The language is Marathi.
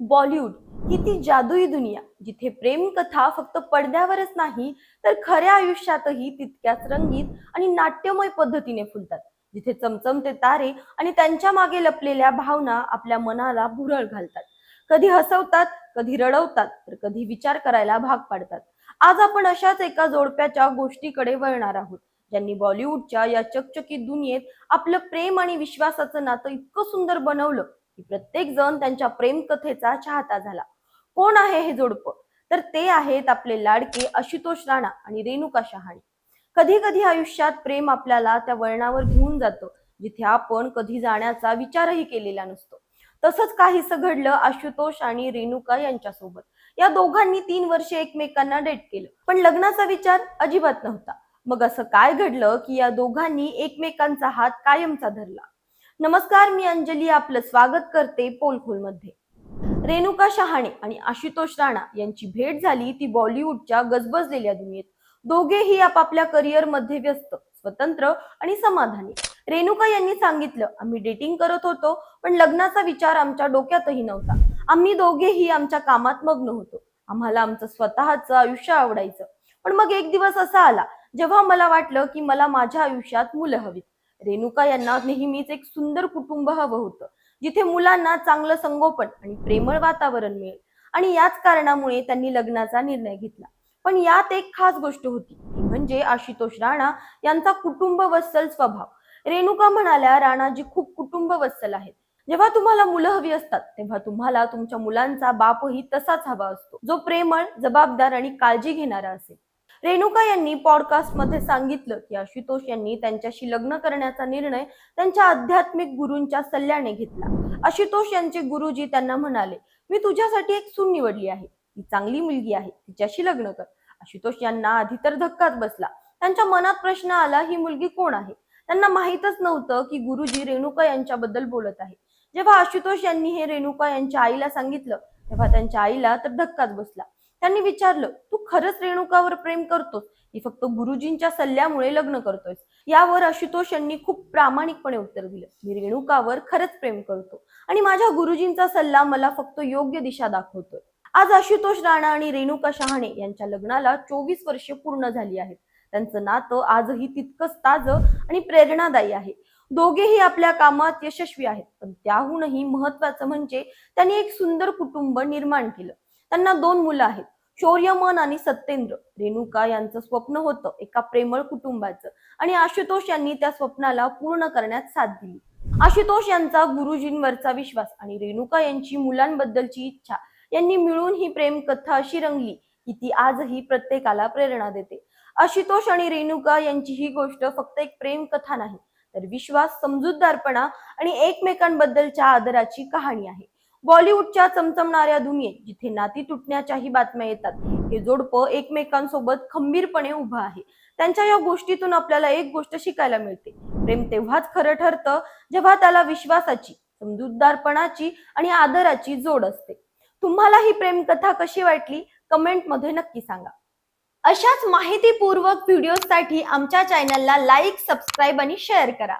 बॉलिवूड ही ती जादुई दुनिया जिथे प्रेम कथा फक्त पडद्यावरच नाही तर खऱ्या आयुष्यातही तितक्याच रंगीत आणि नाट्यमय पद्धतीने फुलतात. जिथे चमचमते तारे आणि त्यांच्या मागे लपलेल्या भावना आपल्या मनाला भुरळ घालतात. कधी हसवतात कधी रडवतात तर कधी विचार करायला भाग पाडतात. आज आपण अशाच एका जोडप्याच्या गोष्टीकडे वळणार आहोत ज्यांनी बॉलिवूडच्या या चकचकीत दुनियेत आपलं प्रेम आणि विश्वासाचं नातं इतकं सुंदर बनवलं की प्रत्येक जण त्यांच्या प्रेम कथेचा चाहता झाला. कोण आहे हे जोडपं? तर ते आहेत आपले लाडके आशुतोष राणा आणि रेणुका शहाणे. कधी कधी आयुष्यात प्रेम आपल्याला त्या वळणावर घेऊन जातं जिथे आपण कधी जाण्याचा विचारही केलेला नसतो. तसंच काहीसं घडलं आशुतोष आणि रेणुका यांच्यासोबत. या दोघांनी तीन वर्षे एकमेकांना डेट केलं. पण लग्नाचा विचार अजिबात नव्हता. मग असं काय घडलं की या दोघांनी एकमेकांचा हात कायमचा धरला? नमस्कार मी अंजली. आपलं स्वागत करते पोलखोलमध्ये रेणुका शहाणे आणि आशुतोष राणा यांची भेट झाली ती बॉलिवूडच्या गजबजलेल्या दुनियेत. दोघेही आपापल्या करिअरमध्ये व्यस्त स्वतंत्र आणि समाधानी. रेणुका यांनी सांगितलं आम्ही डेटिंग करत होतो पण लग्नाचा विचार आमच्या डोक्यातही नव्हता. आम्ही दोघेही आमच्या कामात मग्न होतो. आम्हाला आमचं स्वतःचं आयुष्य आवडायचं. पण मग एक दिवस असा आला जेव्हा मला वाटलं की मला माझ्या आयुष्यात मुलं हवीत. रेणुका यांना नेहमीच एक सुंदर कुटुंब हवं होतं जिथे मुलांना चांगलं संगोपन आणि प्रेमळ वातावरण मिळेल. आणि याच कारणामुळे त्यांनी लग्नाचा निर्णय घेतला. पण यात एक खास गोष्ट होती ती म्हणजे आशुतोष राणा यांचा कुटुंब वत्सल स्वभाव. रेणुका म्हणाल्या राणाजी खूप कुटुंब वत्सल आहेत. जेव्हा तुम्हाला मुलं हवी असतात तेव्हा तुम्हाला तुमच्या मुलांचा बापही तसाच हवा असतो. जो प्रेमळ जबाबदार आणि काळजी घेणारा असेल. रेणुका यांनी पॉडकास्टमध्ये सांगितलं की आशुतोष यांनी त्यांच्याशी लग्न करण्याचा निर्णय त्यांच्या आध्यात्मिक गुरूंच्या सल्ल्याने घेतला. आशुतोष यांचे गुरुजी त्यांना म्हणाले मी तुझ्यासाठी एक सून निवडली आहे. ती चांगली मुलगी आहे. तिच्याशी लग्न कर. आशुतोष यांना आधी तर धक्काच बसला. त्यांच्या मनात प्रश्न आला ही मुलगी कोण आहे? त्यांना माहीतच नव्हतं की गुरुजी रेणुका यांच्याबद्दल बोलत आहे. जेव्हा आशुतोष यांनी हे रेणुका यांच्या आईला सांगितलं तेव्हा त्यांच्या आईला तर धक्काच बसला. त्यांनी विचारलं तू खरंच रेणुकावर प्रेम करतोस? मी फक्त गुरुजींच्या सल्ल्यामुळे लग्न करतोयस यावर आशुतोष यांनी खूप प्रामाणिकपणे उत्तर दिलं मी रेणुकावर खरंच प्रेम करतो आणि माझ्या गुरुजींचा सल्ला मला फक्त योग्य दिशा दाखवतोय. आज आशुतोष राणा आणि रेणुका शहाणे यांच्या लग्नाला चोवीस वर्षे पूर्ण झाली आहेत. त्यांचं नातं आजही तितकंच ताजं आणि प्रेरणादायी आहे. दोघेही आपल्या कामात यशस्वी आहेत पण त्याहूनही महत्वाचं म्हणजे त्यांनी एक सुंदर कुटुंब निर्माण केलं. त्यांना दोन मुलं आहेत. शौर्यमन आणि सत्येंद्र. रेणुका यांचं स्वप्न होतं एका प्रेमळ कुटुंबाचं आणि आशुतोष यांनी त्या स्वप्नाला पूर्ण करण्यात साथ दिली. आशुतोष यांचा गुरुजींवरचा विश्वास आणि रेणुका यांची मुलांबद्दलची इच्छा यांनी मिळून ही प्रेम कथा अशी रंगली की ती आजही प्रत्येकाला प्रेरणा देते. आशुतोष आणि रेणुका यांची ही गोष्ट फक्त एक प्रेम कथा नाही तर विश्वास समजूतदारपणा आणि एकमेकांबद्दलच्या आदराची कहाणी आहे. बॉलिवूडच्या चमचमणाऱ्या दुनियेत जिथे नाती तुटण्याच्याही बातम्या येतात हे जोडपं एकमेकांसोबत खंबीरपणे उभं आहे. त्यांच्या या गोष्टीतून आपल्याला एक गोष्ट शिकायला मिळते. प्रेम तेव्हाच खरं ठरतं जेव्हा त्याला विश्वासाची समजूतदारपणाची आणि आदराची जोड असते. तुम्हाला ही प्रेम कथा कशी वाटली? कमेंटमध्ये नक्की सांगा. अशाच माहितीपूर्वक व्हिडिओसाठी आमच्या चॅनलला लाईक सबस्क्राईब आणि शेअर करा.